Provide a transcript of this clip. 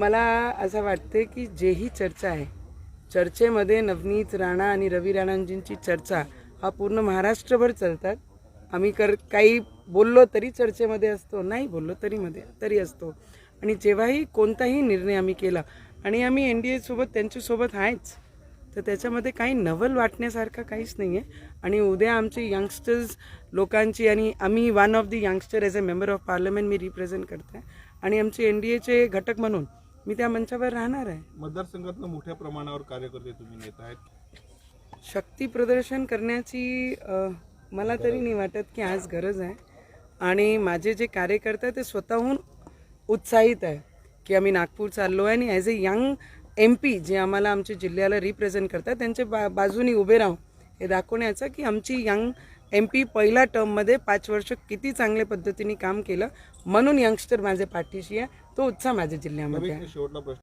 मला असं वाटते की जेही चर्चा आहे चर्चेमध्ये नवनीत राणा आणि रवी राणांजींची चर्चा हा पूर्ण महाराष्ट्रभर चालतात. आम्ही कर काही बोललो तरी चर्चेमध्ये असतो नाही बोललो तरी मध्ये तरी असतो. आणि जेव्हाही कोणताही निर्णय आम्ही केला आणि आम्ही एन डी एसोबत त्यांच्यासोबत आहेच तर त्याच्यामध्ये काही नवल वाटण्यासारखं काहीच नाही आहे आणि उद्या आमचे यंगस्टर्स लोकांची आणि आम्ही one of the youngster as a member of parliament me represent करते. आणि आमचे एन डी एचे घटक म्हणून मी त्या मंचावर राहणार आहे. मतदारसंघातनं मोठ्या प्रमाणावर कार्यकर्ते तुम्ही नेत आहेत. शक्ती प्रदर्शन करण्याची अ, मला तरी नाही वाटत की आज गरज आहे. आणि माझे जे कार्यकर्ते आहेत ते स्वतःहून उत्साहित आहे की आम्ही नागपूर चाललो आहे आणि as a young M P जे आम्हाला आमच्या जिल्ह्याला रिप्रेझेंट करतात त्यांच्या बा बाजूनी उभे राहून हे दाखवण्याचं की आमची यंग एम पी पहिल्या टर्ममध्ये पाच वर्ष किती चांगल्या पद्धतीने काम केलं म्हणून यंगस्टर माझ्या पाठीशी आहे. तो उत्साह माझ्या जिल्ह्यामध्ये आहे. शेवटला प्रश्न